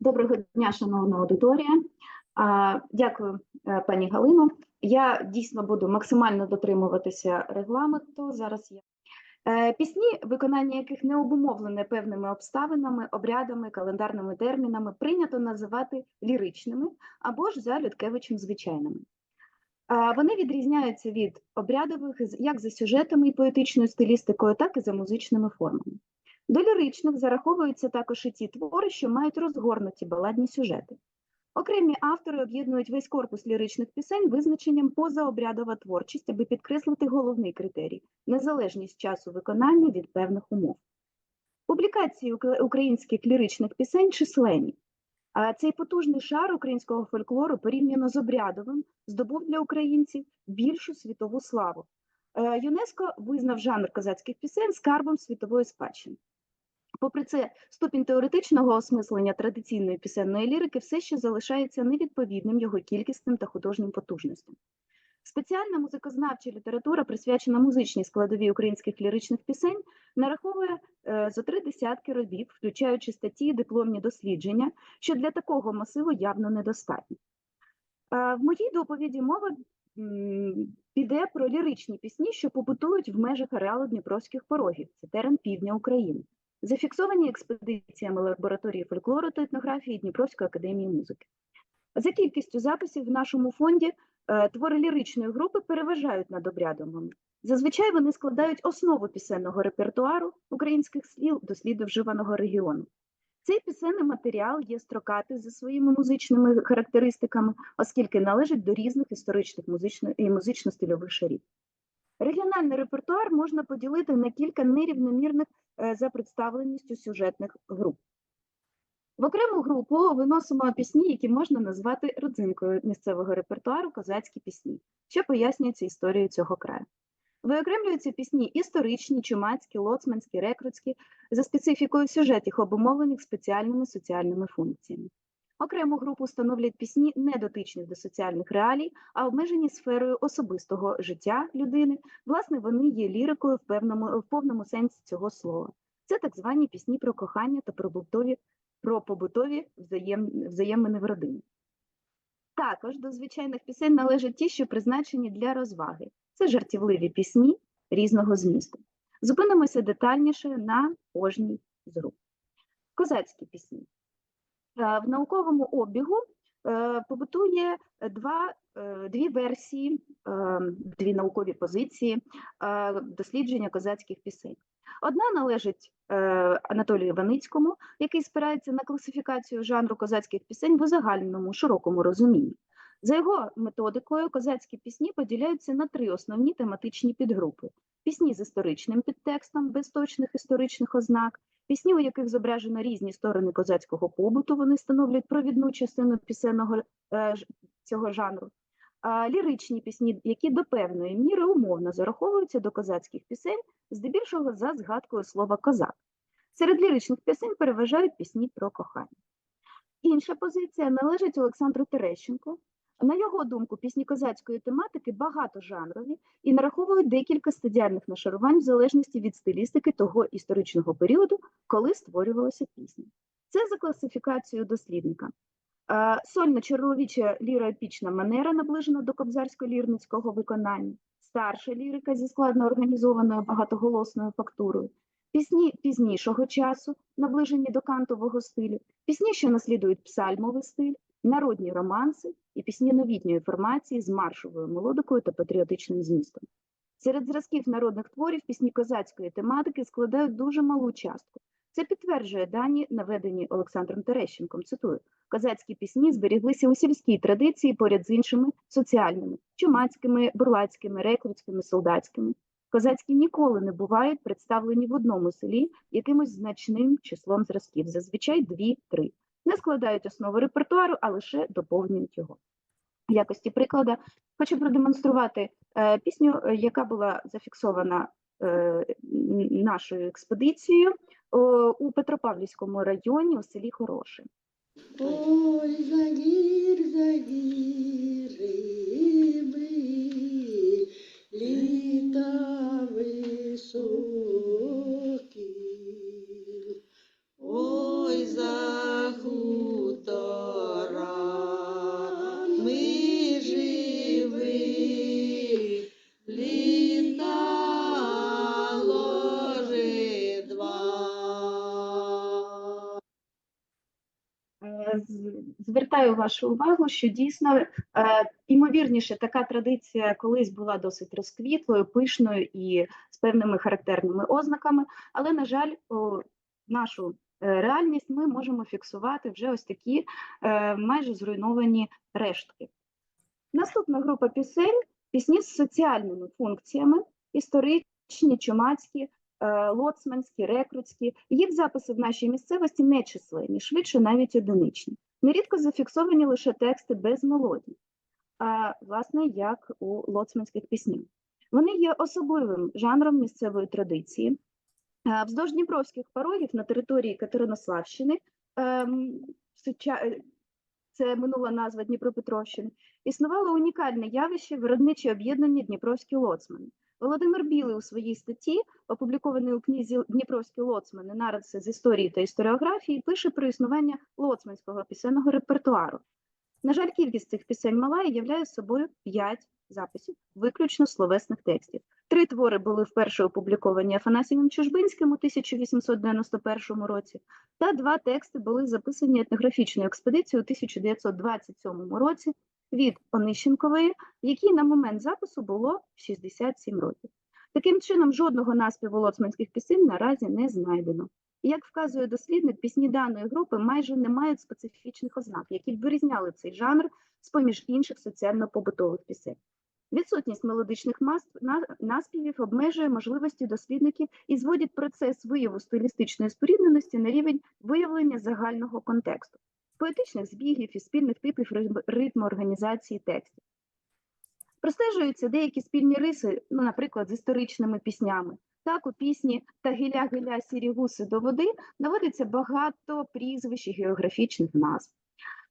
Доброго дня, шановна аудиторія. Дякую, е, пані Галино. Я дійсно буду максимально дотримуватися регламенту. Зараз я Е, пісні, виконання яких не обумовлене певними обставинами, обрядами, календарними термінами, прийнято називати ліричними або ж за Людкевичем звичайними. Вони відрізняються від обрядових як за сюжетами і поетичною стилістикою, так і за музичними формами. До ліричних зараховуються також і ті твори, що мають розгорнуті баладні сюжети. Окремі автори об'єднують весь корпус ліричних пісень визначенням позаобрядова творчість, аби підкреслити головний критерій незалежність часу виконання від певних умов. Публікації українських ліричних пісень численні. А цей потужний шар українського фольклору порівняно з обрядовим здобув для українців більшу світову славу. Е, ЮНЕСКО визнав жанр козацьких пісень скарбом світової спадщини. Попри це, ступінь теоретичного осмислення традиційної пісенної лірики все ще залишається невідповідним його кількісним та художнім потужностям. Спеціальна музикознавча література, присвячена музичній складовій українських ліричних пісень, нараховує е, зо три десятки робіт, включаючи статті і дипломні дослідження, що для такого масиву явно недостатньо. Е, в моїй доповіді мова піде про ліричні пісні, що побутують в межах ареалу Дніпровських порогів, це терен півдня України, зафіксовані експедиціями лабораторії фольклору та етнографії Дніпровської академії музики. За кількістю записів в нашому фонді е, твори ліричної групи переважають над обрядовими. Зазвичай вони складають основу пісенного репертуару українських слів до сліду вживаного регіону. Цей пісенний матеріал є строкатий за своїми музичними характеристиками, оскільки належить до різних історичних музично- і музично-стильових шарів. Регіональний репертуар можна поділити на кілька нерівномірних е, за представленістю сюжетних груп. В окрему групу виносимо пісні, які можна назвати родзинкою місцевого репертуару козацькі пісні, що пояснюється історією цього краю. Виокремлюються пісні історичні, чумацькі, лоцманські, рекрутські, за специфікою сюжетів, обумовлених спеціальними соціальними функціями. Окрему групу становлять пісні, не дотичні до соціальних реалій, а обмежені сферою особистого життя людини. Власне, вони є лірикою в, певному, в повному сенсі цього слова. Це так звані пісні про кохання та про побутові, про побутові взаєм, взаємини в родині. Також до звичайних пісень належать ті, що призначені для розваги. Це жартівливі пісні різного змісту. Зупинимося детальніше на кожній з груп. Козацькі пісні. Е, В науковому обігу е, побутує два, е, дві версії, дві наукові позиції дослідження козацьких пісень. Одна належить Анатолію Іваницькому, який спирається на класифікацію жанру козацьких пісень в узагальненому широкому розумінні. За його методикою, козацькі пісні поділяються на три основні тематичні підгрупи: пісні з історичним підтекстом, без точних історичних ознак, пісні, у яких зображено різні сторони козацького побуту, вони становлять провідну частину пісенного е, цього жанру. А ліричні пісні, які до певної міри умовно зараховуються до козацьких пісень, здебільшого за згадкою слова козак. Серед ліричних пісень переважають пісні про кохання. Інша позиція належить Олександру Терещенку. На його думку, пісні козацької тематики багатожанрові і нараховують декілька стадіальних нашарувань в залежності від стилістики того історичного періоду, коли створювалася пісня. Це за класифікацією дослідника. Е, Сольно-чоловіча ліроепічна манера наближена до кобзарсько-лірницького виконання, старша лірика зі складно організованою багатоголосною фактурою, пісні пізнішого часу, наближені до кантового стилю, пісні, що наслідують псальмовий стиль, народні романси і пісні новітньої формації з маршовою мелодикою та патріотичним змістом. Серед зразків народних творів пісні козацької тематики складають дуже малу частку. Це підтверджує дані, наведені Олександром Терещенком. Цитую: козацькі пісні зберіглися у сільській традиції поряд з іншими соціальними, чумацькими, бурлацькими, рекрутськими, солдатськими. Козацькі ніколи не бувають представлені в одному селі якимось значним числом зразків, зазвичай дві-три. Не складають основу репертуару, а лише доповнюють його. В якості прикладу хочу продемонструвати е, пісню, е, яка була зафіксована е, нашою експедицією у Петропавлівському районі у селі Хороше. Ой, загір, загір, риби, літа високі. Ой за хутора ми. Е, звертаю вашу увагу, що дійсно е, імовірніше така традиція колись була досить розквітлою, пишною і з певними характерними ознаками, але, на жаль, нашу реальність ми можемо фіксувати вже ось такі е, майже зруйновані рештки. Наступна група пісень пісні з соціальними функціями, історичні, чумацькі, е, лоцманські, рекрутські. Їх записи в нашій місцевості не численні, швидше навіть одиничні. Нерідко зафіксовані лише тексти без мелодій, а, власне, як у лоцманських піснях. Вони є особливим жанром місцевої традиції. Е, Вздовж Дніпровських порогів на території Катеринославщини, е, це минула назва Дніпропетровщини, існувало унікальне явище виробниче об'єднання Дніпровські лоцмани. Володимир Білий у своїй статті, опублікованій у книзі Дніпровські лоцмани, нарадці з історії та історіографії, пише про існування лоцманського пісенного репертуару. На жаль, кількість цих пісень мала і являє собою п'ять записів, виключно словесних текстів. Три твори були вперше опубліковані Афанасієм Чужбинським у 1891 році, та два тексти були записані етнографічною експедицією у 1927 році від Онищенкової, якій на момент запису було 67 років. Таким чином, жодного наспіву лоцманських пісень наразі не знайдено. Як вказує дослідник, пісні даної групи майже не мають специфічних ознак, які б вирізняли цей жанр з-поміж інших соціально-побутових пісень. Відсутність мелодичних наспівів обмежує можливості дослідників і зводить процес вияву стилістичної спорідненості на рівень виявлення загального контексту, поетичних збігів і спільних типів ритму організації текстів. Простежуються деякі спільні риси, ну, наприклад, з історичними піснями. Так, у пісні Та гиля гиля сірі гуси до води наводиться багато прізвищ і географічних назв.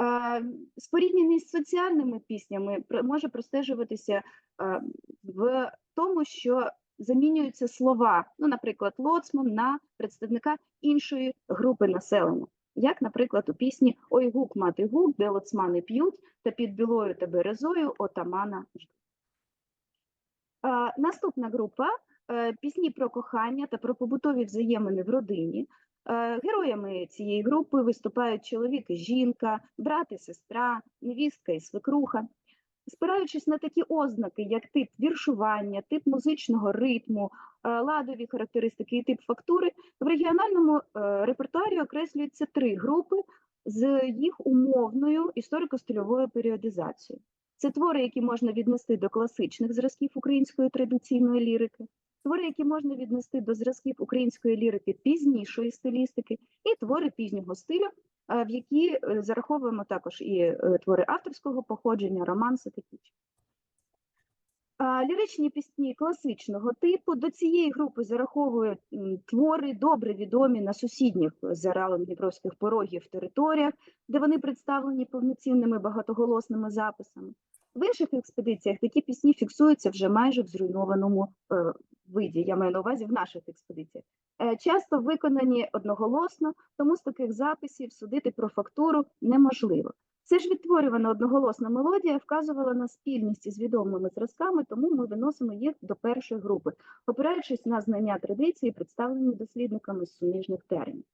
Е, Спорідненість з соціальними піснями може простежуватися е, в тому, що замінюються слова, ну, наприклад, лоцман на представника іншої групи населення, як, наприклад, у пісні Ой гук, мати гук, де лоцмани п'ють, та під білою та березою отамана ждуть. Е, Наступна група пісні про кохання та про побутові взаємини в родині. Е, Героями цієї групи виступають чоловік і жінка, брат і сестра, невістка і свекруха. Спираючись на такі ознаки, як тип віршування, тип музичного ритму, е, ладові характеристики і тип фактури, в регіональному е, репертуарі окреслюються три групи з їх умовною історико-стильовою періодизацією. Це твори, які можна віднести до класичних зразків української традиційної лірики, твори, які можна віднести до зразків української лірики пізнішої стилістики, і твори пізнього стилю, е, в які е, зараховуємо також і е, твори авторського походження, романси та кіч. Ліричні пісні класичного типу до цієї групи зараховують твори, добре відомі на сусідніх з ареалом Дніпровських порогів територіях, де вони представлені повноцінними багатоголосними записами. В інших експедиціях такі пісні фіксуються вже майже в зруйнованому виді. Я маю на увазі в наших експедиціях. Е, часто виконані одноголосно, тому з таких записів судити про фактуру неможливо. Це ж відтворювана одноголосна мелодія вказувала на спільність із відомими зразками, тому ми виносимо їх до першої групи, опираючись на знання традиції, представлені дослідниками з суміжних термінів.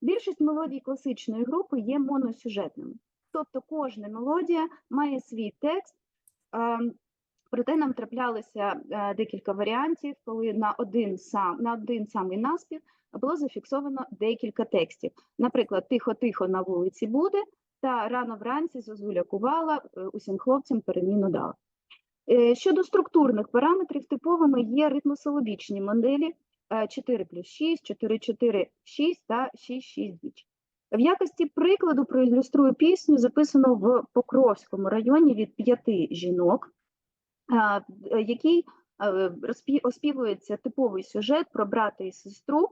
Більшість мелодій класичної групи є моносюжетними, тобто кожна мелодія має свій текст. Проте нам траплялися е, декілька варіантів, коли на один сам на один самий наспів було зафіксовано декілька текстів. Наприклад, тихо-тихо на вулиці буде, та рано вранці зозуля кувала, е, усім хлопцям переміну дала. Е, Щодо структурних параметрів, типовими є ритмосилобічні моделі е, 4 плюс 6, 4, 4, 6 та 6, 6 двічі. В якості прикладу проілюструю пісню, записану в Покровському районі від п'яти жінок, який е, розпі- оспівується типовий сюжет про брата і сестру,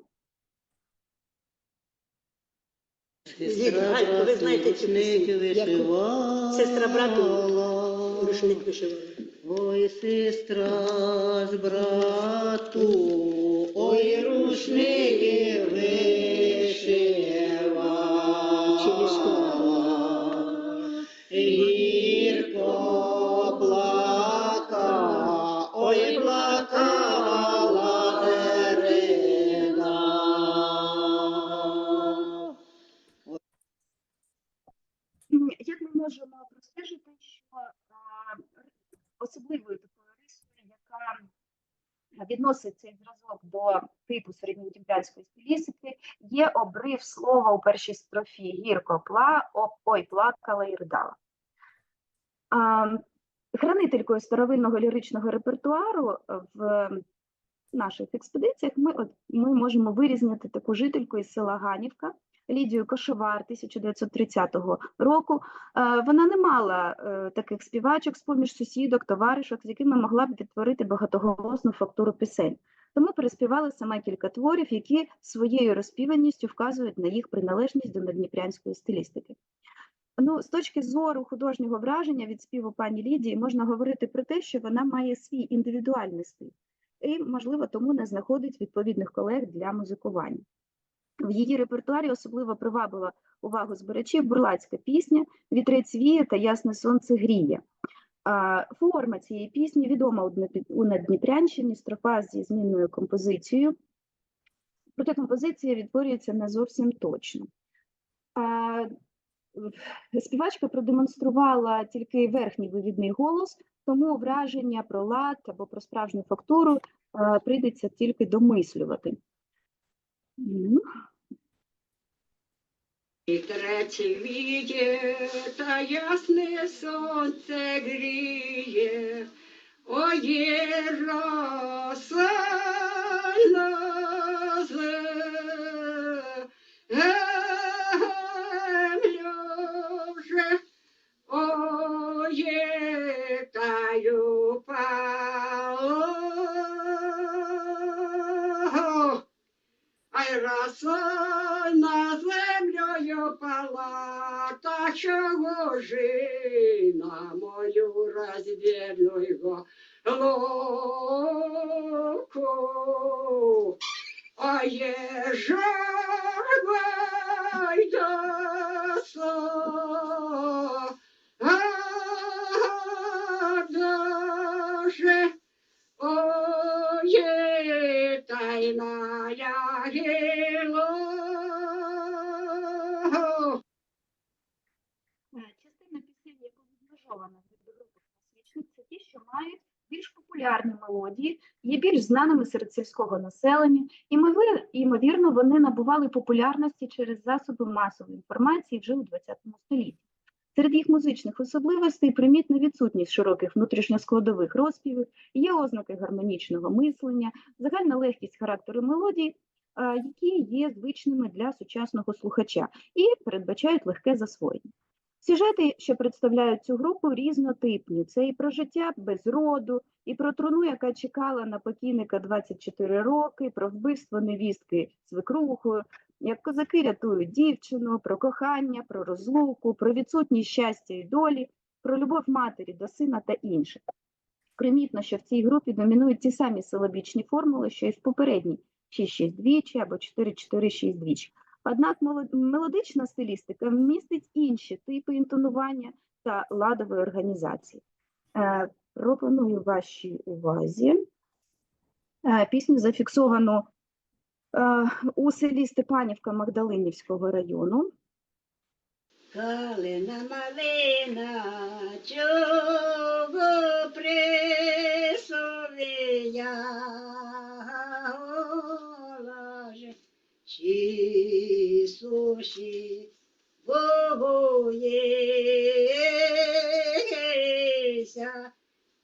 Галько, ви знаєте цю пісню? Сестра брату рушник вишивала. Ой, сестра з брату, ой, рушники вишива. Гірко відносить цей зразок до типу середньодніпрянської стилістики, є обрив слова у першій строфі гірко пла, о, ой, плакала і ридала. Хранителькою старовинного ліричного репертуару в наших експедиціях ми, от, ми можемо вирізнити таку жительку із села Ганівка Лідію Кошовар 1930 року. Е, Вона не мала е, таких співачок з-поміж сусідок, товаришок, з якими могла б відтворити багатоголосну фактуру пісень. Тому переспівала сама кілька творів, які своєю розпіваністю вказують на їх приналежність до надніпрянської стилістики. Ну, з точки зору художнього враження від співу пані Лідії можна говорити про те, що вона має свій індивідуальний стиль і, можливо, тому не знаходить відповідних колег для музикування. В її репертуарі особливо привабила увагу збирачів бурлацька пісня Вітрець віє та ясне сонце гріє. Форма цієї пісні відома у Надніпрянщині, строфа зі змінною композицією. Проте композиція відтворюється не зовсім точно. Співачка продемонструвала тільки верхній вивідний голос, тому враження про лад або про справжню фактуру прийдеться тільки домислювати. М. Вітрець віє, та ясне сонце гріє, Ой, роса на землю. Вже, таю Ай на землею пала, та чого жина на мою роздільну локу. А є жарбай даса, а ті, що мають більш популярні мелодії, є більш знаними серед сільського населення, і ймовірно, вони набували популярності через засоби масової інформації вже у ХХ столітті. Серед їх музичних особливостей примітна відсутність широких внутрішньоскладових розпівів, є ознаки гармонічного мислення, загальна легкість характеру мелодій, які є звичними для сучасного слухача і передбачають легке засвоєння. Сюжети, що представляють цю групу, різнотипні. Це і про життя без роду, і про труну, яка чекала на покійника 24 роки, про вбивство невістки свекрухою, як козаки рятують дівчину, про кохання, про розлуку, про відсутність щастя і долі, про любов матері до сина та інше. Примітно, що в цій групі домінують ті самі силабічні формули, що і в попередній 6-6 двічі або 4-4-6 двічі. Однак мелодична стилістика містить інші типи інтонування та ладової організації. Е, Пропоную вашій увазі е, пісню зафіксовану е, у селі Степанівка Магдалинівського району. Калина малина, чого присовіяла чи суші боїся,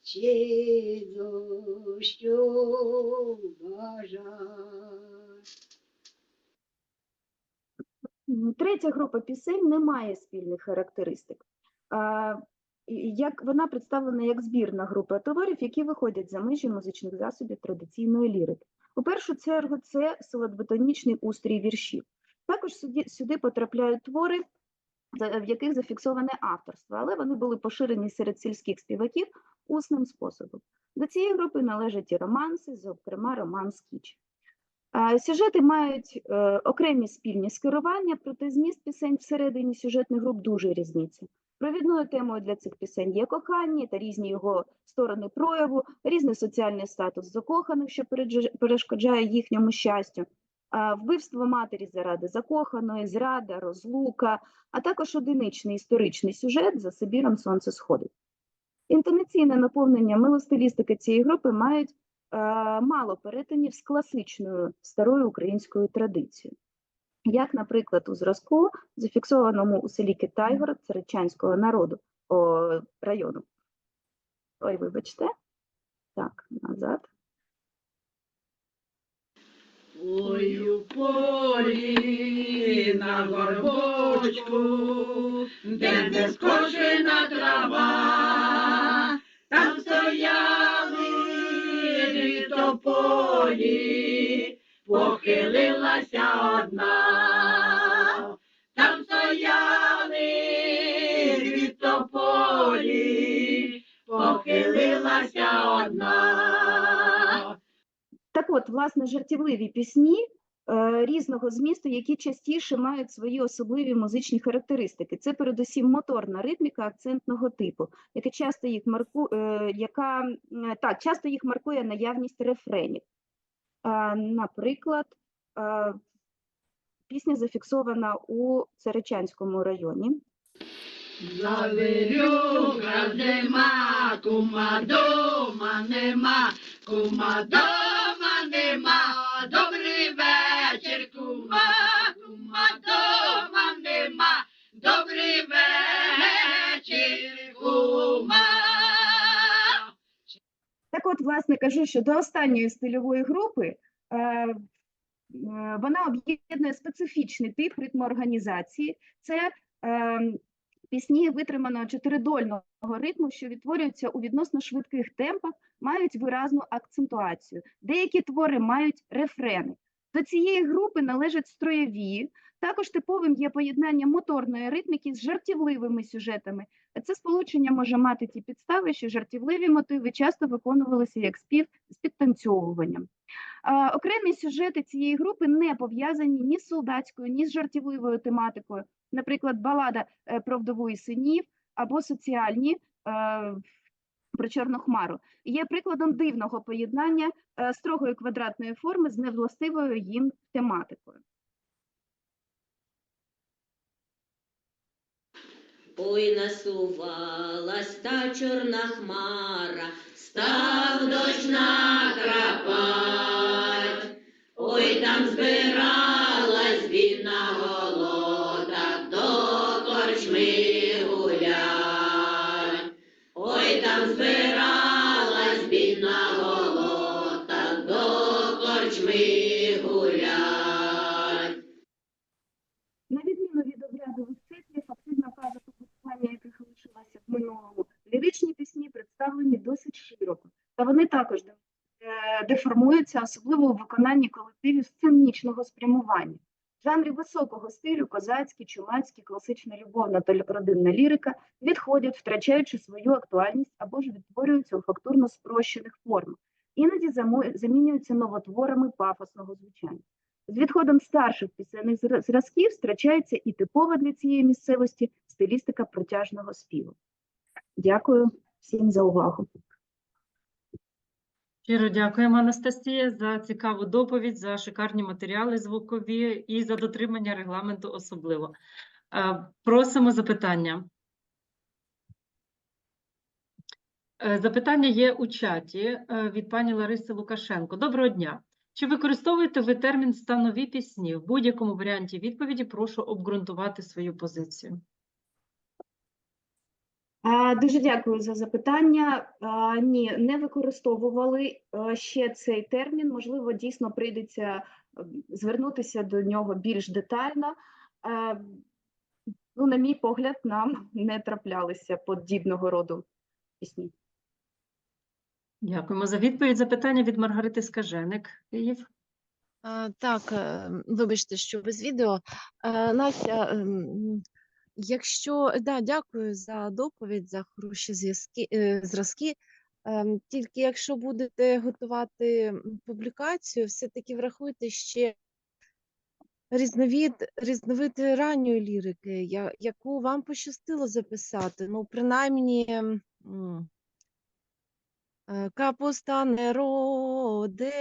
чи дощу. Третя група пісень не має спільних характеристик. Як вона представлена як збірна група творів, які виходять за межі музичних засобів традиційної лірики. У першу чергу це солодбетонічний устрій віршів. Також сюди, сюди потрапляють твори, в яких зафіксоване авторство, але вони були поширені серед сільських співаків усним способом. До цієї групи належать і романси, зокрема роман Скіч. Сюжети мають е, окремі спільні скерування, проте зміст пісень всередині сюжетних груп дуже різниця. Провідною темою для цих пісень є кохання та різні його сторони прояву, різний соціальний статус закоханих, що перешкоджає їхньому щастю. вбивство матері заради закоханої, зрада, розлука, а також одиничний історичний сюжет за Сибіром сонце сходить. Інтонаційне наповнення милостилістики цієї групи мають е, мало перетинів з класичною старою українською традицією. Як, наприклад, у зразку, зафіксованому у селі Китайгород Царичанського народу о, району. Ой, вибачте. Так, назад. Ой, у полі на горбочку, де не скошена трава, там стояли тополі, похилилася одна, там стояли тополі, похилилася одна. Так от, власне, жартівливі пісні е, різного змісту, які частіше мають свої особливі музичні характеристики. Це передусім моторна ритміка акцентного типу, яка часто їх марку, е, яка так, часто їх маркує наявність рефренів. Наприклад, пісня зафіксована у Царичанському районі. Завірюка нема, кума дома нема, кума дома нема, добрий вечір, кума, кума дома нема, добрий вечір, Так от, власне, кажу, що до останньої стильової групи е, вона об'єднує специфічний тип ритмоорганізації. Це е, пісні витриманого чотиридольного ритму, що відтворюються у відносно швидких темпах, мають виразну акцентуацію. Деякі твори мають рефрени. До цієї групи належать строєві. Також типовим є поєднання моторної ритміки з жартівливими сюжетами. Це сполучення може мати ті підстави, що жартівливі мотиви часто виконувалися як спів з підтанцьовуванням. Окремі сюжети цієї групи не пов'язані ні з солдатською, ні з жартівливою тематикою. Наприклад, балада е, про вдову і синів або соціальні е, про чорну хмару. Є прикладом дивного поєднання е, строгої квадратної форми з невластивою їм тематикою. Ой, насувалась та чорна хмара, став дощ накрапать. Ой, там збиралась бідна голода, до корчми гулять. Ой, там збиралась досить широко, та вони також е, деформуються, особливо у виконанні колективів сценічного спрямування. В жанрі високого стилю козацькі, чумацькі, класична любовна та родинна лірика відходять, втрачаючи свою актуальність або ж відтворюються у фактурно спрощених формах, іноді замінюються новотворами пафосного звучання. З відходом старших пісенних зразків втрачається і типова для цієї місцевості стилістика протяжного співу. Дякую всім за увагу. Щиро дякуємо, Анастасія, за цікаву доповідь, за шикарні матеріали звукові і за дотримання регламенту особливо. Е, Просимо запитання. Е, Запитання є у чаті е, від пані Лариси Лукашенко. Доброго дня. Чи використовуєте ви термін станові пісні? В будь-якому варіанті відповіді прошу обґрунтувати свою позицію. Дуже дякую за запитання. Ні, не використовували е, ще цей термін. Можливо, дійсно прийдеться е, звернутися до нього більш детально. Е, Ну, на мій погляд, нам не траплялися подібного роду пісні. Дякуємо за відповідь. Запитання від Маргарити Скаженик. Київ. Так, вибачте, що без відео. Настя, ем, якщо да, дякую за доповідь, за хороші зв'язки, е, зразки. Ем, Тільки якщо будете готувати публікацію, все-таки врахуйте ще різновид, різновид ранньої лірики, я- яку вам пощастило записати. Ну, принаймні, Е, Капуста не роде.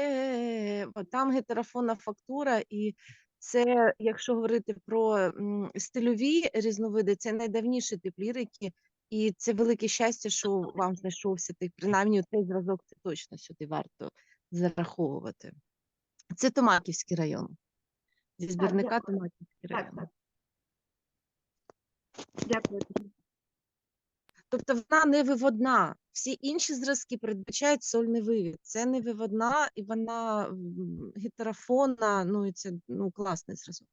Там гетерофонна фактура, і це, якщо говорити про м, стильові різновиди, це найдавніший тип лірики, і це велике щастя, що вам знайшовся тих, принаймні цей зразок це точно сюди варто зараховувати. Це Томаківський район. Зі збірника дякую. Томаківський Так, район. так. Дякую. Тобто вона не виводна. Всі інші зразки передбачають сольний вивід. Це не виводна, і вона м, гетерофонна, ну і це ну, класний зразок.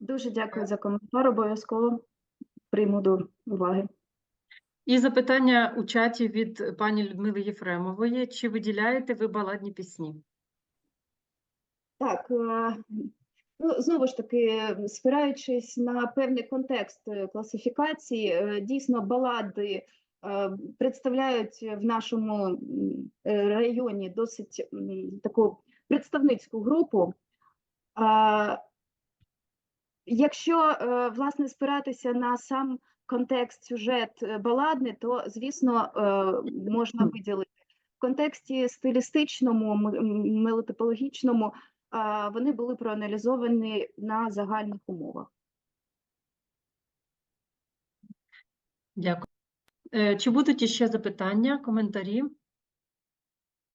Дуже дякую за коментар. Обов'язково прийму до уваги. І запитання у чаті від пані Людмили Єфремової. Чи виділяєте ви баладні пісні? Так, е, ну, знову ж таки, спираючись на певний контекст е, класифікації, е, дійсно балади представляють в нашому е, районі досить таку представницьку групу. Якщо е, власне спиратися на сам контекст, сюжет баладний, то звісно можна виділити в контексті стилістичному, мелотипологічному вони були проаналізовані на загальних умовах. Дякую. Е, Чи будуть іще запитання, коментарі?